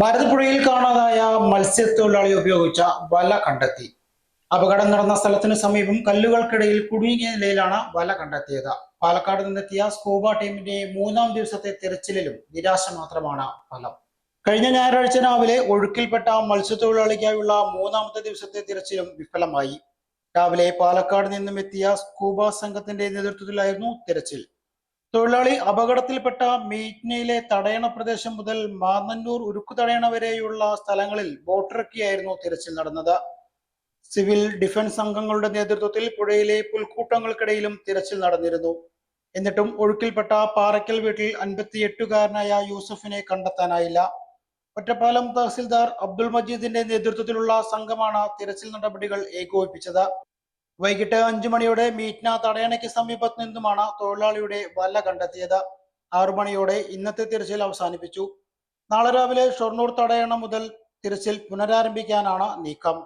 ഭാരതപ്പുഴയിൽ കാണാതായ മത്സ്യത്തൊഴിലാളി ഉപയോഗിച്ച വല കണ്ടെത്തി. അപകടം നടന്ന സ്ഥലത്തിന് സമീപം കല്ലുകൾക്കിടയിൽ കുടുങ്ങിയ നിലയിലാണ് വല കണ്ടെത്തിയത്. പാലക്കാട് നിന്നെത്തിയ സ്കൂബ ടീമിന്റെ മൂന്നാം ദിവസത്തെ തിരച്ചിലിലും നിരാശ മാത്രമാണ് ഫലം. കഴിഞ്ഞ ഞായറാഴ്ച രാവിലെ ഒഴുക്കിൽപ്പെട്ട മത്സ്യത്തൊഴിലാളിക്കായുള്ള മൂന്നാമത്തെ ദിവസത്തെ തിരച്ചിലും വിഫലമായി. രാവിലെ പാലക്കാട് നിന്നും എത്തിയ സ്കൂബ സംഘത്തിന്റെ നേതൃത്വത്തിലായിരുന്നു തിരച്ചിൽ. തൊഴിലാളി അപകടത്തിൽപ്പെട്ട മീറ്റ്നയിലെ തടയണ പ്രദേശം മുതൽ മാന്നന്നൂർ ഉരുക്കു തടയണ വരെയുള്ള സ്ഥലങ്ങളിൽ ബോട്ടിറക്കിയായിരുന്നു തിരച്ചിൽ നടന്നത്. സിവിൽ ഡിഫൻസ് അംഗങ്ങളുടെ നേതൃത്വത്തിൽ പുഴയിലെ പുൽക്കൂട്ടങ്ങൾക്കിടയിലും തിരച്ചിൽ നടന്നിരുന്നു. എന്നിട്ടും ഒഴുക്കിൽപ്പെട്ട പാറയ്ക്കൽ വീട്ടിൽ അൻപത്തിയെട്ടുകാരനായ യൂസഫിനെ കണ്ടെത്താനായില്ല. ഒറ്റപ്പാലം തഹസിൽദാർ അബ്ദുൾ മജീദിന്റെ നേതൃത്വത്തിലുള്ള സംഘമാണ് തിരച്ചിൽ നടപടികൾ ഏകോപിപ്പിച്ചത്. വൈകിട്ട് അഞ്ചു മണിയോടെ മീറ്റ്ന തടയണയ്ക്ക് സമീപത്ത് നിന്നുമാണ് തൊഴിലാളിയുടെ വല്ല കണ്ടെത്തിയത്. ആറു മണിയോടെ ഇന്നത്തെ തിരച്ചിൽ അവസാനിപ്പിച്ചു. നാളെ രാവിലെ ഷൊർണൂർ തടയണ മുതൽ തിരച്ചിൽ പുനരാരംഭിക്കാനാണ് നീക്കം.